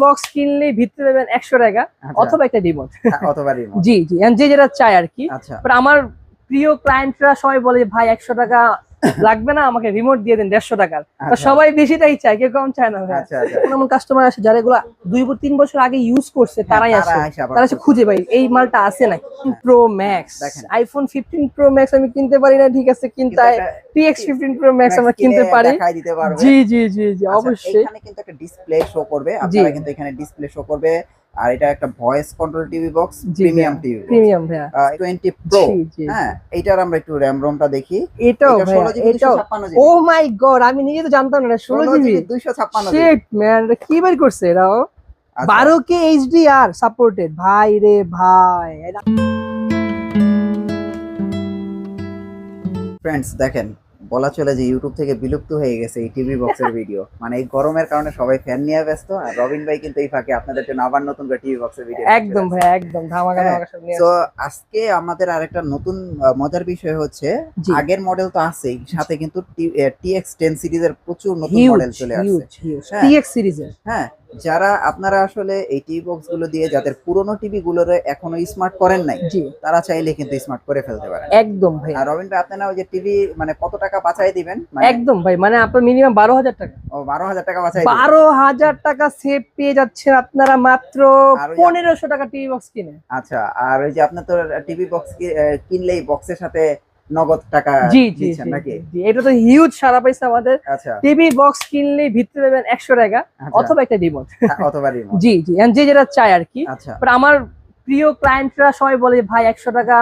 Box কিনলে ভিতরে পাবেন একশো টাকা আচ্ছা। অথবা একটা রিমোট হ্যাঁ, অথবা। জি জি যে যেটা চায় আর কি আচ্ছা আমার প্রিয় ক্লায়েন্টরা সবাই বলে ভাই একশো টাকা লাগবে না আমাকে রিমোট দিয়ে দিন দেড়শো টাকার। আচ্ছা। সবাই বেশিটাই চায় কেউ কম চায় না আচ্ছা আচ্ছা। এমন কাস্টমার আসে যারা এগুলা দুই তিন বছর আগে ইউজ করছে তারাই হ্যাঁ, আসে। তারা আসে এসে খুঁজে পাই এই মালটা আছে না? Pro max iPhone fifteen pro max আমি কিনতে পারি না ঠিক আছে কিন্তু ফিফটিন প্রো ম্যাক্স আমরা কিনতে পারি। জি জি জি জি অবশ্যই। এখানে কিন্তু একটা ডিসপ্লে শো করবে। আপনারা কিন্তু এখানে ডিসপ্লে শো করবে। আর এটা একটা voice control TV box premium TV premium ভাইয়া। Twenty pro G G. হ্যাঁ এইটার আমরা একটু র্যাম রোমটা দেখি। এটাও এটা ভাইয়া 16 জিবি এটাও। 256 ও মাই গড আমি নিজে তো জানতাম না ষোলো 16 GB GB 256 GB shit man কি বের করছে এরাও? আচ্ছা, বারো কে এইচডিআর সাপোর্টেড ভাই রে ভাই ফ্রেন্ডস দেখেন বলা চলে যে ইউটিউব থেকে বিলুপ্ত হয়ে গেছে এই টিভি বক্সের ভিডিও মানে এই গরমের কারণে সবাই ফ্যান নিয়ে ব্যস্ত আর রবিন ভাই কিন্তু এই ফাঁকে আপনাদের জন্য আবার নতুন করে টিভি বক্সের ভিডিও একদম ভাই একদম ধামাকা হ্যাঁ, ধামাকা সব নিয়ে তো আজকে আমাদের আরেকটা নতুন মজার বিষয় হচ্ছে আগের মডেল তো আছেই সাথে কিন্তু টিএক্স টেন সিরিজের প্রচুর নতুন মডেল চলে আসছে। হ্যাঁ। টিএক্স সিরিজের হ্যাঁ যারা আপনারা আসলে এই টিভি বক্সগুলো দিয়ে যাদের পুরোনো টিভি গুলোর এখনও স্মার্ট করেন নাই তারা চাইলে কিন্তু স্মার্ট করে ফেলতে পারেন। একদম ভাই আর রবিন ভাই আপনারা ওই যে টিভি মানে কত টাকা বাঁচাই দিবেন? মানে একদম ভাই মানে আপনার মিনিমাম বারো হাজার টাকা। ও বারো হাজার টাকা বাঁচাই বারো হাজার টাকা সেভ পেয়ে যাচ্ছেন আপনারা মাত্র পনেরোশো টাকা টিভি বক্স কিনে। আচ্ছা আর ওই যে আপনার তো টিভি বক্স কিনলেই বক্সের সাথে নগদ টাকা জি জি নাকি? এটা তো হিউজ সারা পাইছে আমাদের। আচ্ছা। টিভি বক্স কিনলে ভিত্তি পাবেন একশো টাকা আচ্ছা। অথবা একটা রিমোট হ্যাঁ, অথবা। জি জি যে যেটা চায় আর কি। আচ্ছা। আমার প্রিয় ক্লায়েন্টরা সবাই বলে ভাই একশো টাকা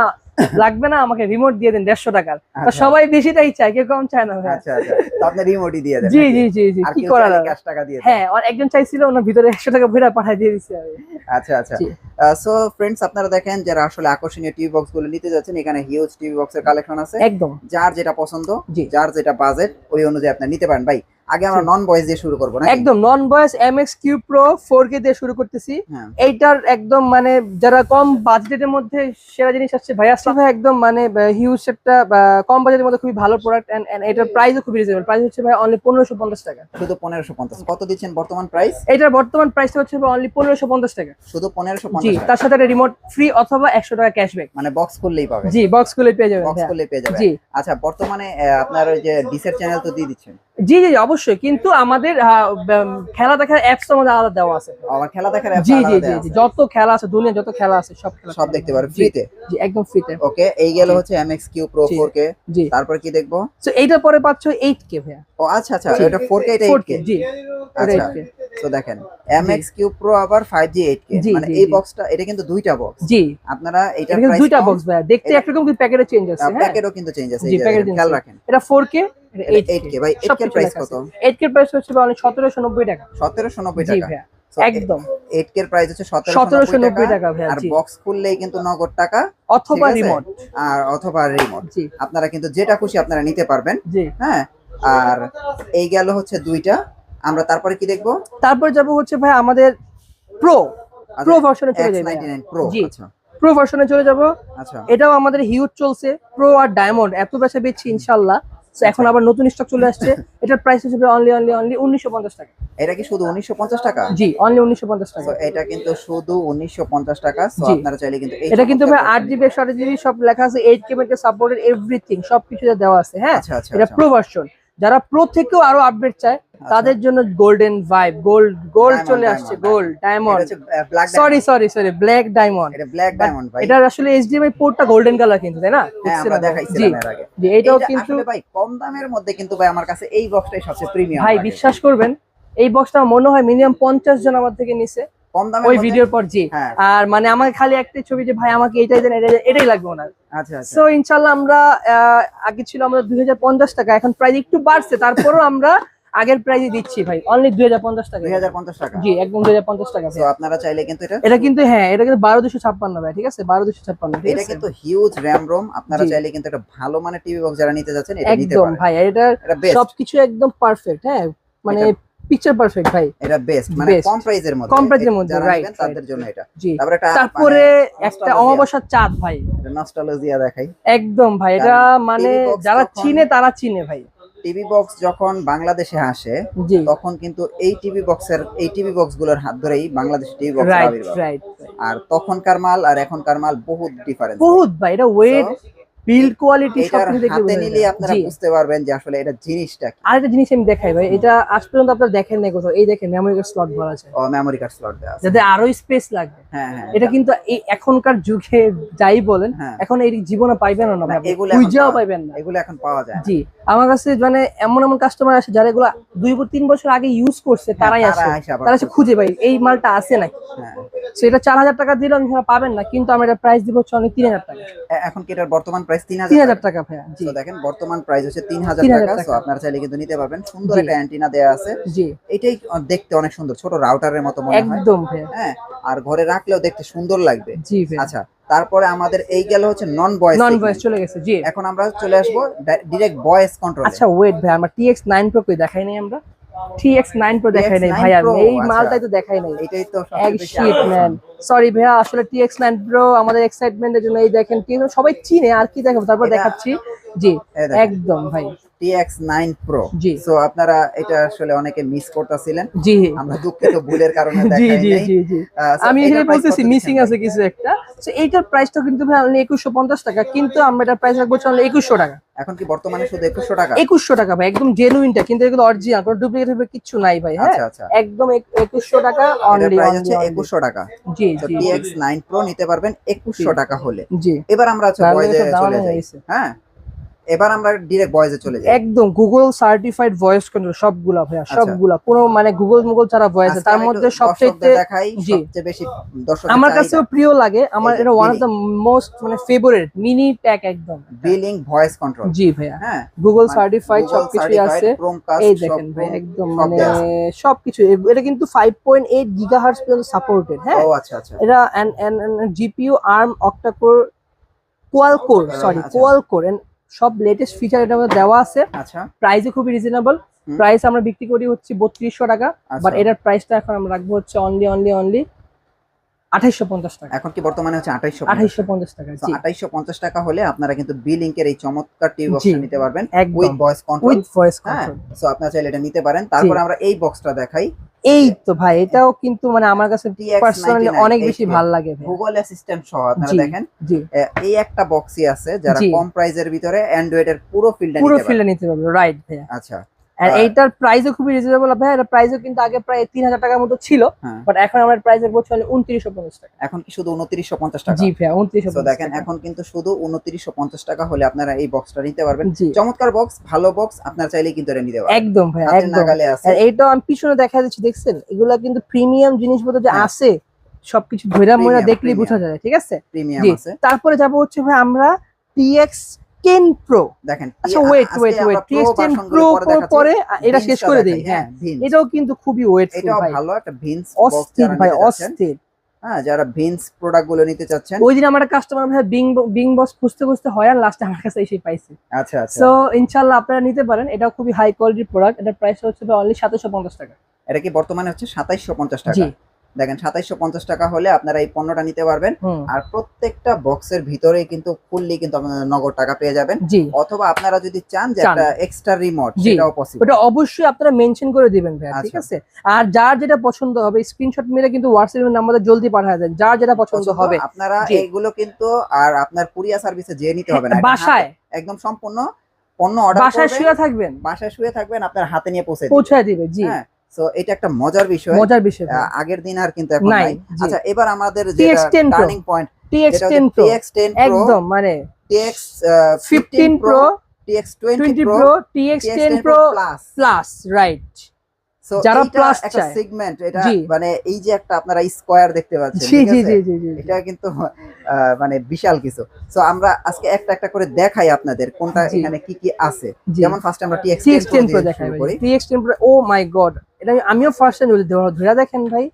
লাগবে না আমাকে রিমোট দিয়ে দেন দেড়শো টাকার। তো আচ্ছা। সবাই বেশিটাই চায় কেউ কম চায় না আচ্ছা আচ্ছা। আপনি রিমোটই দিয়ে দেন জি জি জি জি। কি cash টাকা দিয়ে। হ্যাঁ একজন চাইছিল ওনার ভিতরে একশো টাকা ভেড়া পাঠিয়ে দিয়ে দিচ্ছে আমি আচ্ছা আচ্ছা। সো ফ্রেন্ডস আপনারা দেখেন যারা আসলে আকর্ষণীয় টিভি বক্সগুলো নিতে যাচ্ছেন এখানে হিউজ টিভি বক্সের কালেকশন আছে। একদম। যার যেটা পছন্দ জি। যার যেটা বাজেট ওই অনুযায়ী আপনি নিতে পারেন। ভাই আগে আমরা নন ভয়েস দিয়ে শুরু করব না একদম non voice M X Q pro four K দিয়ে শুরু করতেছি। হ্যাঁ। এইটার একদম মানে যারা কম বাজেটের মধ্যে সেরা জিনিস আসছে ভাই আসছে ভাই একদম মানে হিউজ একটা কম বাজেটের মধ্যে খুবই ভালো প্রোডাক্ট এন্ড এটার প্রাইসও খুবই রিজনেবল প্রাইস হচ্ছে ভাই অনলি পনেরোশো পঞ্চাশ টাকা। শুধু পনেরোশো পঞ্চাশ। কত দিচ্ছেন বর্তমান প্রাইস এটার বর্তমান প্রাইস হচ্ছে ভাই অনলি পনেরোশো পঞ্চাশ টাকা। শুধু পনেরোশো জি তার সাথে একটা রিমোট ফ্রি অথবা একশো টাকা ক্যাশব্যাক মানে বক্স করলেই পাবে। জি বক্স খুলে পেয়ে যাবেন বক্স ভাইয়া। করলেই পেয়ে যাবে জি। আচ্ছা বর্তমানে আপনার ওই যে ডিসের চ্যানেল তো দিয়ে দিচ্ছেন। জি জি জি, অবশ্যই। কিন্তু আমাদের খেলা দেখার অ্যাপস আমাদের আলাদা দেওয়া আছে। আমার খেলা দেখার apps জি জি জি। যত খেলা আছে দুনিয়া যত খেলা আছে সব খেলা সব দেখতে পারবে ফ্রিতে জি একদম ফ্রিতে ওকে এই গেল। হচ্ছে প্রো জি। ফোর কে জি। তারপর কি দেখব? তো এইটার পরে পাচ্ছ এইট কে ভাইয়া। ও আচ্ছা আচ্ছা। এটা ফোর কে এটা এইট 4K কে জি। এটা আচ্ছা 8K তো দেখেন এমএক্স কিউ প্রো আবার five G eight K G, মানে এই বক্সটা এটা কিন্তু দুইটা বক্স জি। আপনারা এটা দুইটা বক্স ভাইয়া। দেখতে একরকম কিন্তু প্যাকেটে চেঞ্জ আছে হ্যাঁ? প্যাকেটও কিন্তু চেঞ্জ আছে খেয়াল রাখেন। এটা ফোর কে এটা এইট এইট কে ভাই এইট প্রাইস কত? এইট প্রাইস হচ্ছে অনলি সতেরোশো নব্বই টাকা। সতেরোশো নব্বই জি টাকা। একদম। এইট কে প্রাইস হচ্ছে সতেরোশো সতেরোশো নব্বই টাকা আর বক্স খুললেই কিন্তু নগদ টাকা অথবা রিমোট আর অথবা রিমোট আপনারা কিন্তু যেটা খুশি আপনারা নিতে পারবেন। হ্যাঁ? আর এই গেল হচ্ছে দুইটা। আমরা তারপরে কি দেখব? তারপর যাব হচ্ছে ভাই আমাদের প্রো প্রো ভার্সনে চলে যাবে X99 Pro আচ্ছা। প্রো ভার্সনে চলে যাব। আচ্ছা। এটাও আমাদের হিউজ চলছে। প্রো আর ডায়মন্ড এত বেশি বেচছি ইনশাল্লাহ। So এখন আবার নতুন স্টক চলে আসছে। এটার প্রাইস হিসেবে অনলি অনলি অনলি উনিশশো পঞ্চাশ টাকা। এটা কি শুধু উনিশশো পঞ্চাশ টাকা? জি অনলি উনিশশো পঞ্চাশ টাকা। এটা কিন্তু শুধু উনিশশো পঞ্চাশ টাকা। আপনারা চাইলে কিন্তু এটা কিন্তু ভাই আট জিবি একশো আট জিবি সব লেখা আছে এইট কেমের সাপোর্টেড এভরিথিং সবকিছু দেওয়া আছে হ্যাঁ? আচ্ছা আচ্ছা এটা আচ্ছা। প্রো ভার্সন যারা প্রো থেকেও আরও আপডেট চায় তাদের জন্য গোল্ডেন ভাইব গোল্ড গোল্ড চলে আসছে গোল্ড এটা diamond sorry sorry sorry black diamond এটা ব্ল্যাক ডায়মন্ড ভাই। এটার আসলে এইচডিএমআই পোর্টটা গোল্ডেন কালার কিন্তু তাই না? হ্যাঁ আমরা। জি। জি এটাও কিন্তু ভাই কম দামের মধ্যে কিন্তু ভাই আমার কাছে এই বক্সটাই সবচেয়ে প্রিমিয়াম ভাই বিশ্বাস করবেন এই বক্সটা মনে হয় মিনিমাম পঞ্চাশ জন আমার থেকে নিছে। কম দামের ওই ভিডিওর পর জি। হ্যাঁ। আর মানে আমাকে খালি একটাই ছবি যে ভাই আমাকে এটাই দেন এটাই এটাই লাগবে ওনার। আচ্ছা আচ্ছা। সো ইনশাল্লাহ আমরা আহ, আগে ছিল আমরা দুই হাজার পঞ্চাশ টাকা এখন প্রাইস একটু বাড়ছে। তারপরও আমরা আগের প্রাইসে দিচ্ছি ভাই অনলি দুই হাজার পঞ্চাশ টাকা। দুই হাজার পঞ্চাশ টাকা। জি একদম পঞ্চাশ টাকা তো আপনারা চাইলে কিন্তু এটা এটা কিন্তু হ্যাঁ এটা কিন্তু বারো দুশো ছাপ্পান্ন ভাই ঠিক আছে? বারো দুশো ছাপ্পান্ন ঠিক এটা কিন্তু হিউজ র্যাম রোম আপনারা চাইলে কিন্তু একটা ভালো মানের টিভি বক্স যারা নিতে যাচ্ছেন এটা নিতে একদম ভাই এটা সবকিছু একদম পারফেক্ট হ্যাঁ? মানে পিকচার পারফেক্ট ভাই। এটা বেস্ট মানে কম প্রাইসের মধ্যে। কম প্রাইসের মধ্যে, যারা তাদের জন্য এটা। তারপরে এটা তারপরে মানে একটা। অমাবস্যার চাঁদ ভাই। নস্টালজিয়া দেখাই। একদম ভাই এটা মানে যারা চিনে তারা চিনে ভাই। টিভি বক্স যখন বাংলাদেশে আসে তখন কিন্তু এই টিভি বক্সের এই টিভি বক্সগুলোর হাত ধরেই বাংলাদেশ টিভি বক্স আর তখনকার মাল আর এখনকার মাল বহুত ডিফারেন্স বহুত ভাই। এটা ওয়েট বিল্ড কোয়ালিটি সব এটার কিছু দেখে হাতে নিলে আপনারা বুঝতে পারবেন যে আসলে এটা জিনিসটা কি। আরেকটা জিনিস আমি দেখাই ভাই এটা আজ পর্যন্ত আপনারা দেখেন নাই কোথাও। এই দেখেন মেমোরি কার্ড স্লট ভরা আছে। ও মেমোরি কার্ড স্লট দেওয়া আছে। যাতে আরও স্পেস লাগবে। হ্যাঁ হ্যাঁ এটা কিন্তু এই এখনকার যুগে যাই বলেন হ্যাঁ। এখন এই জীবনে পাইবেন না ভাই এগুলো এখন পাওয়া- পাইবেন না। এগুলো এখন পাওয়া যায় জি। আমার কাছে মানে এমন এমন কাস্টমার আসে যারা এগুলো দুই তিন বছর আগে ইউজ করছে তারাই হ্যাঁ, আসে। তারা আসে তারা এসে খুঁজে পাই এই মালটা আছে নাকি? হ্যাঁ। সেটা চার হাজার টাকা দিলে আমি পাবেন না কিন্তু আমরা এটা প্রাইস দিব হচ্ছে অনেক তিন হাজার টাকা। এখন কি এটার বর্তমান প্রাইস তিন তিন হাজার হাজার টাকা ভাইয়া জি। তো দেখেন বর্তমান প্রাইস হচ্ছে তিন হাজার 3000 টাকা। আপনারা চাইলে কিন্তু নিতে পারবেন। সুন্দর একটা অ্যান্টিনা আছে। জি। এটাই দেখতে অনেক সুন্দর ছোট রাউটারের মতো মনে হয়। একদম ভাইয়া। হ্যাঁ আর ঘরে রাখলেও দেখতে সুন্দর লাগবে। জি আচ্ছা তারপরে আমাদের এই গেল হচ্ছে নন ভয়েস নন ভয়েস চলে গেছে জি। এখন আমরা চলে আসব ডিরেক্ট ভয়েস কন্ট্রোল আচ্ছা ওয়েট ভাই আমরা টিএক্স নাইন প্রো কই দেখাই নাই আমরা? টিএক্স নাইন প্রো দেখাই নাই TX9 ভাইয়া। এই আচ্ছা। মালটাই তো দেখাই নাই। এটাই তো এক শিট ম্যান সরি ভাইয়া আসলে টিএক্স নাইন প্রো আমাদের এক্সাইটমেন্টের জন্য এই দেখেন সবাই চিনে আর কি দেখাবো তারপর দেখাচ্ছি। জি একদম ভাই। TX9 Pro. জি। সো আপনারা এটা আসলে অনেকে মিস করতেছিলেন। জি। আমরা দুঃখিত ভুলের কারণে জি জি জি জি। আমি এখানে বলতেছি মিসিং আছে কিছু একটা। তো এইটার প্রাইসটা কিন্তু ভাই অনলি একুশশো পঞ্চাশ টাকা কিন্তু আমরা এটার প্রাইস রাখব অনলি একুশশো টাকা। এখন কি বর্তমানে শুধু একুশশো টাকা? একুশশো টাকা ভাই একদম জেনুইনটা কিন্তু এগুলো অরিজিনাল কোনো ডুপ্লিকেট কিচ্ছু নাই ভাই হ্যাঁ? আচ্ছা আচ্ছা। একদম একুশশো টাকা এটার অনলি প্রাইস হচ্ছে একুশশো টাকা। জি জি TX9 Pro নিতে পারবেন একুশশো টাকা হলে। জি। এবার আমরা বয়েজে চলে যাই। হ্যাঁ? এবার আমরা ডিরেক্ট বয়েজে চলে যাই। একদম গুগল সার্টিফাইড ভয়েস কন্ট্রোল সবগুলা ভাইয়া আচ্ছা। সবগুলা। কোনো মানে গুগল মুগল ছাড়া ভয়েস তার মধ্যে সবচেয়ে দেখাই। সবচেয়ে বেশি দর্শক আমার কাছেও প্রিয় লাগে আমার এটা ওয়ান অফ। দ্য মোস্ট মানে ফেভারিট মিনি প্যাক একদম। বিলিং ভয়েস কন্ট্রোল জি ভাইয়া। হ্যাঁ। গুগল সার্টিফাইড সবকিছুই আছে। এই দেখেন ভাই একদম মানে সবকিছু। এটা কিন্তু ফাইভ পয়েন্ট এইট গিগাহার্স পর্যন্ত সাপোর্টেড হ্যাঁ? ও আচ্ছা আচ্ছা। এটা GPU ARM octa core quad core sorry. Quad core সব লেটেস্ট ফিচার মধ্যে দেওয়া আছে। আচ্ছা। প্রাইসও খুবই রিজনেবল। প্রাইস আমরা বিক্রি করি হচ্ছে বত্রিশশো টাকা আচ্ছা। বাট এটার প্রাইসটা এখন আমরা রাখব হচ্ছে অনলি অনলি অনলি আঠাইশশো পঞ্চাশ টাকা। এখন কি বর্তমানে হচ্ছে আঠাইশশো আঠাইশশো পঞ্চাশ টাকা জি। আঠাইশশো পঞ্চাশ টাকা হলে আপনারা কিন্তু বিলিংকের এই চমৎকার টিভি। বক্সটা নিতে পারবেন। With voice control with voice হ্যাঁ। কন্ট্রোল সো আপনারা চাইলে এটা নিতে পারেন। তারপর আমরা এই বক্সটা দেখাই। এই তো ভাই এটাও কিন্তু মানে আমার কাছে পার্সোনালি অনেক বেশি ভালো লাগে ভাই। গুগল অ্যাসিস্ট্যান্ট সহ আপনারা দেখেন। এই একটা বক্সই আছে যারা কম প্রাইজের ভিতরে অ্যান্ড্রয়েড এর পুরো ফিল্ডটা পুরো নিতে পারে ফিল্ডে নিতে পারবে রাইট ভাইয়া। আচ্ছা। আর আহ, এইটার প্রাইসও খুবই রিজনেবল ভাই এটা প্রাইসও কিন্তু আগে প্রায় তিন হাজার টাকার মতো ছিল হ্যাঁ। বাট এখন আমার প্রাইস রাখব উনত্রিশশো পঞ্চাশ টাকা। এখন কি শুধু উনত্রিশশো পঞ্চাশ টাকা। জি ভাইয়া উনত্রিশশো তো দেখেন এখন কিন্তু শুধু উনত্রিশশো পঞ্চাশ টাকা হলে আপনারা এই বক্সটা নিতে পারবেন। চমৎকার বক্স ভালো বক্স আপনারা চাইলে কিন্তু এটা নিতে পারবেন। একদম হাতের একদম। নাগালে আছে। আর এইটাও আমি পিছনে দেখা যাচ্ছে দেখছেন? এগুলা কিন্তু প্রিমিয়াম জিনিসপত্র যে হ্যাঁ। আছে সবকিছু ধৈরা ময়রা দেখলেই বোঝা যায় ঠিক আছে? প্রিমিয়াম আছে। তারপরে যাব হচ্ছে ভাই আমরা টিএক্স টেন প্রো দেখেন। আচ্ছা wait wait wait ten pro পরে এটা শেষ করে দিই। হ্যাঁ এটাও কিন্তু খুবই ওয়েট ভালো একটা ভিন্স অস্থির যারা ভাই অস্থির। হ্যাঁ যারা ভিন্স প্রোডাক্টগুলো নিতে চাচ্ছেন। ওই দিন আমার কাস্টমার ভাই বিং বিং বস খুঁজতে খুঁজতে হয় আর লাস্টে আমার কাছে এসে পাইছে। আচ্ছা আচ্ছা। সো ইনশাল্লাহ আপনারা নিতে পারেন। এটা খুবই হাই কোয়ালিটির প্রোডাক্ট এটা প্রাইস হচ্ছে অনলি পঞ্চাশ টাকা। এটা কি বর্তমানে হচ্ছে সাতাইশশো পঞ্চাশ জি। টাকা দেখেন সাতাইশশো পঞ্চাশ টাকা হলে আপনারা এই পণ্যটা নিতে পারবেন। আর প্রত্যেকটা বক্সের ভিতরে কিন্তু ফুললি কিন্তু আপনারা নগদ টাকা পেয়ে যাবেন। অথবা আপনারা যদি চান যে একটা এক্সট্রা রিমোট সেটাও পসিবল ওটা অবশ্যই আপনারা মেনশন করে দিবেন ভাই ঠিক আচ্ছা। আছে? আর যার যেটা পছন্দ হবে স্ক্রিনশট মেরে কিন্তু হোয়াটসঅ্যাপ নাম্বারে জলদি পাঠিয়ে দেন যার যেটা পছন্দ হবে। আপনারা জি। এইগুলো কিন্তু আর আপনার কুরিয়ার সার্ভিসে যেয়ে নিতে হবে না। বাসায়। একদম সম্পূর্ণ পণ্য অর্ডার বাসায় শুয়ে থাকবেন। বাসায় শুয়ে থাকবেন আপনার হাতে নিয়ে পৌঁছে দিবে। পৌঁছায় দিবে জি। হ্যাঁ তো এটা একটা মজার বিষয়। মজার বিষয় আগের দিন আর কিন্তু এখন নাই, আচ্ছা এবার আমাদের যে turning point TX ten TX10 Pro একদম মানে TX fifteen pro TX20 twenty Pro pro TX ten pro plus plus right so যারা প্লাস একটা। সেগমেন্ট এটা মানে এই যে একটা আপনারা স্কোয়ার দেখতে পাচ্ছেন জি জি জি এটা কিন্তু মানে বিশাল কিছু। সো আমরা আজকে একটা একটা করে দেখাই আপনাদের কোনটা। এখানে কি কি আছে। যেমন ফার্স্ট আমরা টিএক্স টেন প্রো দেখাই করি। TX ten pro oh my god এটা আমিও ফার্স্ট টাইম ধরে দেখেন ভাই।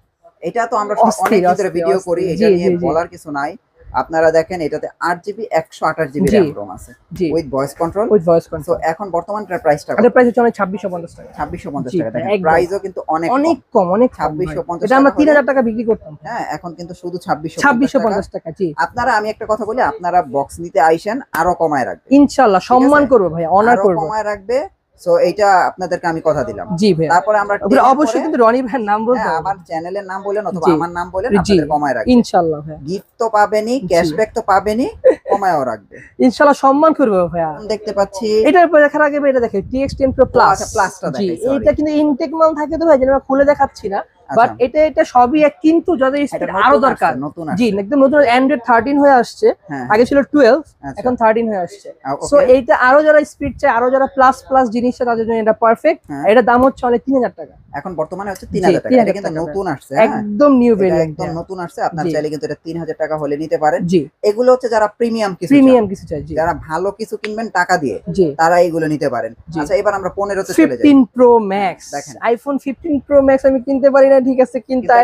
এটা তো আমরা অনেক ভিতরে ভিডিও করি এটা নিয়ে। বলার কিছু নাই। আপনারা দেখেন এটাতে আট জিবি একশো আঠাশ জিবি র্যাম আছে with voice control with voice control এখন বর্তমান প্রাইসটা এটা প্রাইস হচ্ছে অনেক ছাব্বিশশো পঞ্চাশ টাকা। ছাব্বিশশো পঞ্চাশ টাকা দেখেন প্রাইসও কিন্তু অনেক অনেক কম। অনেক কম 2650 ভাই। এটা আমরা তিন হাজার টাকা বিক্রি করতাম। হ্যাঁ এখন কিন্তু শুধু ছাব্বিশশো ছাব্বিশশো পঞ্চাশ পঞ্চাশ টাকা জি। আপনারা আমি একটা কথা বলি আপনারা বক্স নিতে আইসেন আরও কমায় রাখবে ইনশাল্লাহ সম্মান? করব ভাই অনার করব। কমায় রাখবে সো এইটা আপনাদেরকে আমি কথা দিলাম। জি ভাইয়া। তারপরে আমরা অবশ্যই কিন্তু রনি ভাইয়ের নাম বলতে হ্যাঁ, আমার চ্যানেলের নাম বলেন অথবা আমার নাম বলেন আপনাদের কমায় রাখবে। ইনশাল্লাহ ভাই গিফট তো পাবেনই। ক্যাশব্যাক তো পাবেনই কমায়ও রাখবে। ইনশাল্লাহ সম্মান করবে ভাইয়া। দেখতে পাচ্ছি এটার পরে দেখার আগে ভাই এটা দেখে TX ten pro plus plus টা জি দেখাই, sorry। এটা কিন্তু ইনটেক মাল থাকে তো ভাই যেন খুলে দেখাচ্ছি না। বাট আচ্ছা, এটা এটা সবই এক কিন্তু যাদের এটা আরও দরকার। জি একদম নতুন অ্যান্ড্রয়েড থার্টিন হয়ে আসছে। হ্যাঁ, আগে ছিল টুয়েলভ আচ্ছা, এখন থার্টিন হয়ে আসছে। সো এইটা আরও যারা স্পিড চায় আরও যারা প্লাস প্লাস জিনিসটা তাদের জন্য এটা পারফেক্ট হ্যাঁ। এটার দাম হচ্ছে অনেক তিন হাজার টাকা। এখন বর্তমানে হচ্ছে তিন হাজার টাকা। কিন্তু নতুন আসছে হ্যাঁ। একদম নিউ ভেরিয়েন্ট একদম নতুন আসছে। আপনার চাইলে কিন্তু এটা তিন হাজার টাকা হলে নিতে পারেন। জি। এগুলো হচ্ছে যারা প্রিমিয়াম কিছু প্রিমিয়াম কিছু চাই যারা ভালো কিছু কিনবেন টাকা দিয়ে তারা এইগুলো নিতে পারেন। আচ্ছা এবার আমরা পনেরোতে চলে যাই। ফিফটিন প্রো ম্যাক্স দেখেন। আইফোন ফিফটিন প্রো ম্যাক্স আমি কিনতে পারি না ঠিক আছে কিন্তু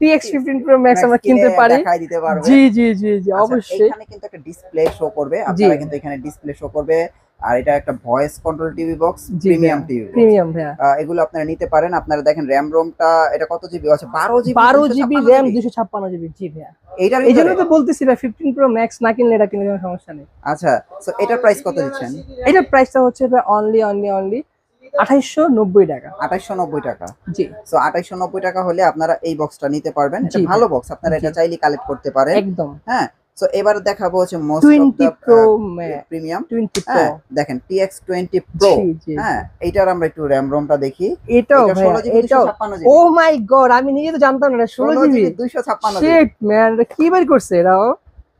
ফিফটিন প্রো ম্যাক্স আমরা কিনতে পারি। জি জি জি জি আচ্ছা, অবশ্যই। এখানে কিন্তু একটা ডিসপ্লে শো করবে। আপনারা কিন্তু এখানে ডিসপ্লে শো করবে। আর এটা একটা voice control TV box premium TV premium ভাইয়া এগুলো আপনারা নিতে পারেন। আপনারা দেখেন র্যাম রোমটা এটা কত জিবি আছে বারো জিবি বারো জিবি র্যাম দুশো ছাপ্পান্ন জিবি জি ভাইয়া। এইটার এই জন্য তো বলতেছি ভাই ফিফটিন প্রো ম্যাক্স না কিনলে এটা কিনলে কোনো সমস্যা নেই। আচ্ছা সো এটার প্রাইস কত দিচ্ছেন? এটার প্রাইসটা হচ্ছে ভাই অনলি অনলি অনলি আঠাইশশো নব্বই টাকা। আঠাইশশো নব্বই টাকা। জি। সো আঠাইশশো নব্বই টাকা হলে আপনারা এই বক্সটা নিতে পারবেন। এটা ভালো বক্স আপনারা এটা চাইলে কালেক্ট করতে পারেন। একদম। হ্যাঁ? সো এবার দেখাবো হচ্ছে most of the premium twenty pro হ্যাঁ দেখেন প্রো হ্যাঁ এইটার আমরা একটু রোমটা দেখি। এটাও ও মাই গড আমি নিজে তো জানতাম না ষোলো ষোলো জিবি জিবি দুইশো শিট ম্যান কি বের করছে এরাও?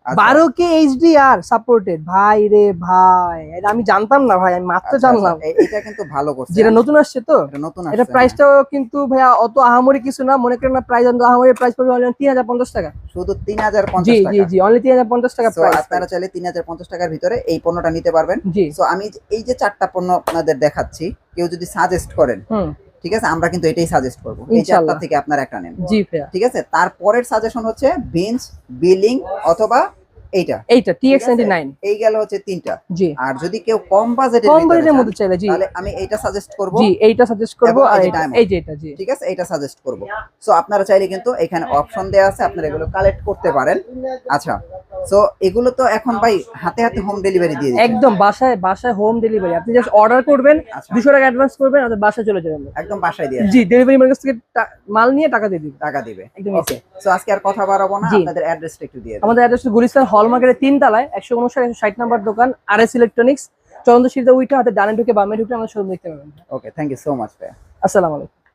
বারো কে এইচডিআর সাপোর্টেড। ভাই রে ভাই। এটা আমি জানতাম না ভাই আমি মাত্র আচ্ছা, জানলাম। আচ্ছা, এটা কিন্তু ভালো করছে। যেটা নতুন আসছে তো? নতুন এটা প্রাইসটাও কিন্তু ভাইয়া অত আহামরি কিছু না। মনে করেন না প্রাইস আহামরি প্রাইস পড়বে অনলি তিন হাজার পঞ্চাশ টাকা। হ্যাঁ, শুধু তিন হাজার জি পঞ্চাশ জি টাকা। জি অনলি তিন হাজার পঞ্চাশ টাকা প্রাইস আপনারা চাইলে তিন হাজার পঞ্চাশ টাকার ভিতরে এই পণ্যটা নিতে পারবেন। জি। সো আমি এই যে চারটা পণ্য আপনাদের দেখাচ্ছি কেউ যদি সাজেস্ট করেন হুম। ঠিক আছে? আমরা কিন্তু এটাই সাজেস্ট করব। এই চারটা থেকে আপনারা একটা নেন। জি ঠিক আছে? তারপরের সাজেশন হচ্ছে বেঞ্চ বিলিং অথবা এইটা। এইটা টিএক্স ঠিক আছে? নাইনটি নাইন এই গেল হচ্ছে তিনটা। জি। আর যদি কেউ কম বাজেটের কম বাজেটের মধ্যে চাইলে জি। তাহলে আমি এইটা সাজেস্ট করব। জি এইটা সাজেস্ট করব আর এই যে এইটা- diamond। এই যে এটা জি। ঠিক আছে? এইটা সাজেস্ট করব। সো আপনারা চাইলে কিন্তু এখানে অপশন আছে আপনারা এগুলো কালেক্ট করতে পারেন। আচ্ছা সো এগুলো তো এখন ভাই হাতে হাতে হোম ডেলিভারি দিয়ে একদম বাসায় বাসায় হোম ডেলিভারি আপনি জাস্ট অর্ডার করবেন আচ্ছা। দুশো টাকা অ্যাডভান্স করবেন আর বাসায় চলে যাবেন। একদম বাসায় দিয়ে জি ডেলিভারি ম্যানের কাছ থেকে মাল নিয়ে টাকা দিয়ে দিবেন। টাকা দিবে। একদম ওকে সো আজকে আর কথা বাড়াবো না। আপনাদের অ্যাড্রেসটা একটু দিয়ে আমাদের অ্যাড্রেস গুলিস্তান হল মার্কেটের তিন তলায় একশো উনষাট একশো ষাট নাম্বার দোকান আর এস ইলেকট্রনিক্স চন্দ্র উইটা হাতে ডানে ঢুকে বামে ঢুকে আমরা শোরুম দেখতে পাবেন। Okay thank you so much ভাই আসসালামু আলাইকুম।